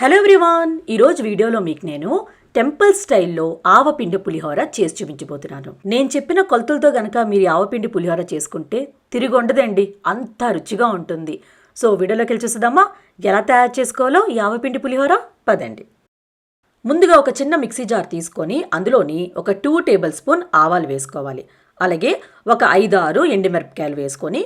Hello everyone ఈరోజు వీడియోలో మీకు నేను టెంపుల్ స్టైల్లో ఆవపిండి పులిహోర చేసి చూపించబోతున్నాను. నేను చెప్పిన కొలతలతో గనక మీరు ఆవపిండి పులిహోర చేసుకుంటే తిరిగి ఉండదండి అంత రుచిగా ఉంటుంది. సో వీడియోలోకి వెళ్ళి చూసేద్దామా? ఎలా తయారు చేసుకోవాలో ఈ ఆవపిండి పులిహోర? పదండి. ముందుగా ఒక చిన్న మిక్సీ జార్ తీసుకొని అందులోని ఒక టూ టేబుల్ స్పూన్ ఆవాలు వేసుకోవాలి. అలాగే ఒక ఐదు ఆరు ఎండుమిరపకాయలు వేసుకొని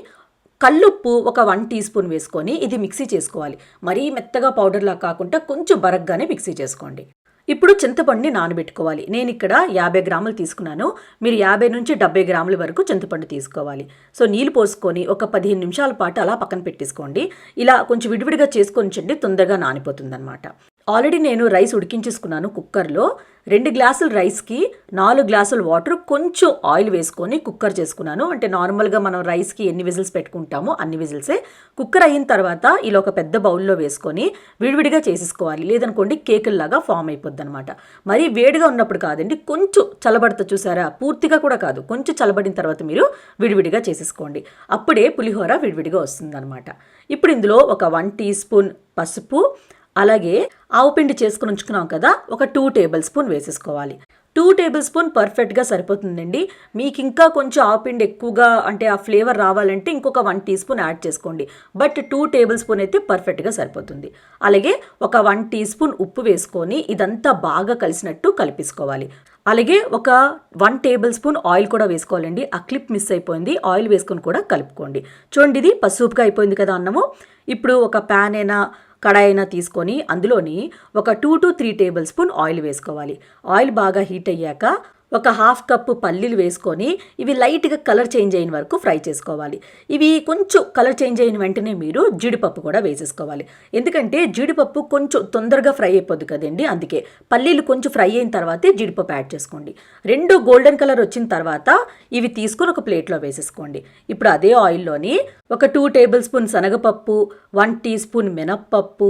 కల్లుప్పు ఒక వన్ టీ స్పూన్ వేసుకొని ఇది మిక్సీ చేసుకోవాలి. మరీ మెత్తగా పౌడర్లా కాకుండా కొంచెం బరగ్గానే మిక్సీ చేసుకోండి. ఇప్పుడు చింతపండుని నానబెట్టుకోవాలి. నేను ఇక్కడ యాభై గ్రాములు తీసుకున్నాను. మీరు యాభై నుంచి డెబ్బై గ్రాముల వరకు చింతపండు తీసుకోవాలి. సో నీళ్ళు పోసుకొని ఒక పదిహేను నిమిషాల పాటు అలా పక్కన పెట్టేసుకోండి. ఇలా కొంచెం విడివిడిగా చేసుకొని చండి తొందరగా నానిపోతుంది ఆల్రెడీ నేను రైస్ ఉడికించేసుకున్నాను కుక్కర్లో. రెండు గ్లాసులు రైస్కి నాలుగు గ్లాసులు వాటర్ కొంచెం ఆయిల్ వేసుకొని కుక్కర్ చేసుకున్నాను. అంటే నార్మల్గా మనం రైస్కి ఎన్ని విజిల్స్ పెట్టుకుంటామో అన్ని విజిల్సే. కుక్కర్ అయిన తర్వాత ఇలా ఒక పెద్ద బౌల్లో వేసుకొని విడివిడిగా చేసేసుకోవాలి. లేదనుకోండి కేకుల్లాగా ఫామ్ అయిపోద్ది అనమాట మరీ వేడిగా ఉన్నప్పుడు కాదండి కొంచెం చల్లబడతా చూసారా? పూర్తిగా కూడా కాదు కొంచెం చల్లబడిన తర్వాత మీరు విడివిడిగా చేసేసుకోండి. అప్పుడే పులిహోర విడివిడిగా వస్తుందన్నమాట. ఇప్పుడు ఇందులో ఒక వన్ టీ స్పూన్ పసుపు అలాగే ఆవు పిండి చేసుకుని ఉంచుకున్నాం కదా ఒక టూ టేబుల్ స్పూన్ వేసేసుకోవాలి. టూ టేబుల్ స్పూన్ పర్ఫెక్ట్గా సరిపోతుందండి. మీకు ఇంకా కొంచెం ఆవు పిండి ఎక్కువగా అంటే ఆ ఫ్లేవర్ రావాలంటే ఇంకొక వన్ టీ స్పూన్ యాడ్ చేసుకోండి. బట్ టూ టేబుల్ స్పూన్ అయితే పర్ఫెక్ట్గా సరిపోతుంది. అలాగే ఒక వన్ టీ స్పూన్ ఉప్పు వేసుకొని ఇదంతా బాగా కలిసినట్టు కలిపేసుకోవాలి. అలాగే ఒక వన్ టేబుల్ స్పూన్ ఆయిల్ కూడా వేసుకోవాలండి. ఆ క్లిప్ మిస్ అయిపోయింది. ఆయిల్ వేసుకొని కూడా కలుపుకోండి. చూడండి ఇది పసుపుగా అయిపోయింది కదా అన్నము. ఇప్పుడు ఒక ప్యాన్ అయినా కడాయినా తీసుకొని అందులోని ఒక two to three tablespoon oil వేసుకోవాలి. ఆయిల్ బాగా హీట్ అయ్యాక ఒక హాఫ్ కప్పు పల్లీలు వేసుకొని ఇవి లైట్గా కలర్ చేంజ్ అయిన వరకు ఫ్రై చేసుకోవాలి. ఇవి కొంచెం కలర్ చేంజ్ అయిన వెంటనే మీరు జీడిపప్పు కూడా వేసేసుకోవాలి. ఎందుకంటే జీడిపప్పు కొంచెం తొందరగా ఫ్రై అయిపోద్ది కదండి అందుకే పల్లీలు కొంచెం ఫ్రై అయిన తర్వాతే జీడిపప్పు యాడ్ చేసుకోండి. రెండు గోల్డెన్ కలర్ వచ్చిన తర్వాత ఇవి తీసుకొని ఒక ప్లేట్లో వేసేసుకోండి. ఇప్పుడు అదే ఆయిల్లోని ఒక టూ టేబుల్ స్పూన్ శనగపప్పు వన్ టీ స్పూన్ మినప్పప్పు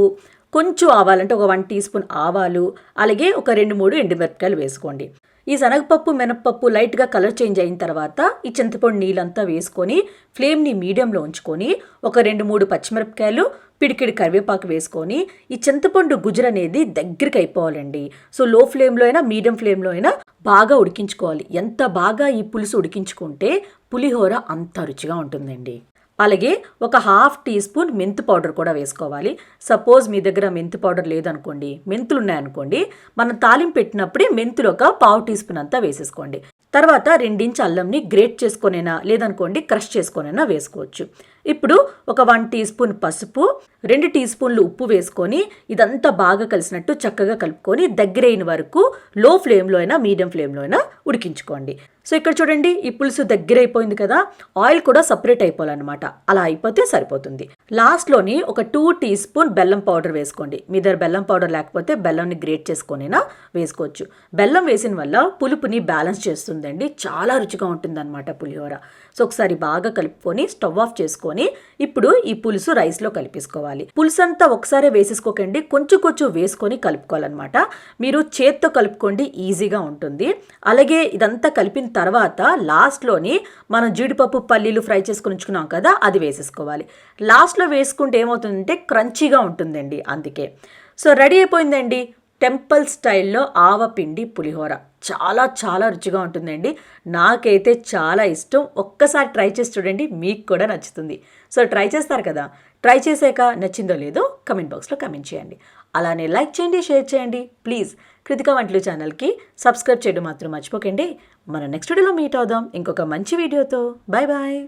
కొంచెం ఆవాలంటే ఒక వన్ టీ స్పూన్ ఆవాలు అలాగే ఒక రెండు మూడు ఎండుమిరపకాయలు వేసుకోండి. ఈ శనగపప్పు మినప్పప్పు లైట్గా కలర్ చేంజ్ అయిన తర్వాత ఈ చింతపండు నీళ్ళంతా వేసుకొని ఫ్లేమ్ని మీడియంలో ఉంచుకొని ఒక రెండు మూడు పచ్చిమిరపకాయలు పిడికిడి కరివేపాకు వేసుకొని ఈ చింతపండు గుజ్జు అనేది దగ్గరికి అయిపోవాలండి. సో లో ఫ్లేమ్లో అయినా మీడియం ఫ్లేమ్లో అయినా బాగా ఉడికించుకోవాలి. ఎంత బాగా ఈ పులుసు ఉడికించుకుంటే పులిహోర అంత రుచిగా ఉంటుందండి. అలాగే ఒక హాఫ్ టీ స్పూన్ మెంతి పౌడర్ కూడా వేసుకోవాలి. సపోజ్ మీ దగ్గర మెంతి పౌడర్ లేదనుకోండి మెంతులు ఉన్నాయనుకోండి మనం తాలింపు పెట్టినప్పుడే మెంతులు ఒక పావు టీ స్పూన్ అంతా వేసేసుకోండి. తర్వాత రెండించు అల్లంని గ్రేట్ చేసుకొనైనా లేదనుకోండి క్రష్ చేసుకొనైనా వేసుకోవచ్చు. ఇప్పుడు ఒక వన్ టీ స్పూన్ పసుపు రెండు టీ స్పూన్లు ఉప్పు వేసుకొని ఇదంతా బాగా కలిసినట్టు చక్కగా కలుపుకొని దగ్గరైన వరకు లో ఫ్లేమ్లో అయినా మీడియం ఫ్లేమ్లో అయినా ఉడికించుకోండి. సో ఇక్కడ చూడండి ఈ పులుసు దగ్గర అయిపోయింది కదా ఆయిల్ కూడా సపరేట్ అయిపోవాలన్నమాట. అలా అయిపోతే సరిపోతుంది. లాస్ట్లోని ఒక టూ టీ స్పూన్ బెల్లం పౌడర్ వేసుకోండి. మీ దగ్గర బెల్లం పౌడర్ లేకపోతే బెల్లంని గ్రేట్ చేసుకొనినా వేసుకోవచ్చు. బెల్లం వేసిన వల్ల పులుపుని బ్యాలెన్స్ చేస్తుందండి. చాలా రుచిగా ఉంటుందన్నమాట పులిహోర. సో ఒకసారి బాగా కలుపుకొని స్టవ్ ఆఫ్ చేసుకొని ఇప్పుడు ఈ పులుసు రైస్లో కలిపేసుకోవాలి. పులుసు అంతా ఒకసారి వేసేసుకోకండి. కొంచెం కొంచెం వేసుకొని కలుపుకోవాలన్నమాట. మీరు చేత్తో కలుపుకోండి ఈజీగా ఉంటుంది. అలాగే ఇదంతా కలిపిన తర్వాత లాస్ట్లోని మనం జీడిపప్పు పల్లీలు ఫ్రై చేసుకుని ఉంచుకున్నాం కదా అది వేసేసుకోవాలి. లాస్ట్లో వేసుకుంటే ఏమవుతుందంటే క్రంచీగా ఉంటుందండి అందుకే. సో రెడీ అయిపోయిందండి టెంపుల్ స్టైల్లో ఆవపిండి పులిహోర. చాలా చాలా రుచిగా ఉంటుందండి. నాకైతే చాలా ఇష్టం. ఒక్కసారి ట్రై చేసి చూడండి మీకు కూడా నచ్చుతుంది. సో ట్రై చేస్తారు కదా? ట్రై చేసాక నచ్చిందో లేదో కమెంట్ బాక్స్లో కమెంట్ చేయండి. అలానే లైక్ చేయండి షేర్ చేయండి. ప్లీజ్ కృతిక వంటలు ఛానల్కి సబ్స్క్రైబ్ చేయడం మాత్రం మర్చిపోకండి. మనం నెక్స్ట్ వీడియోలో మీట్ అవుదాం. ఇంకొక మంచి వీడియోతో. Bye bye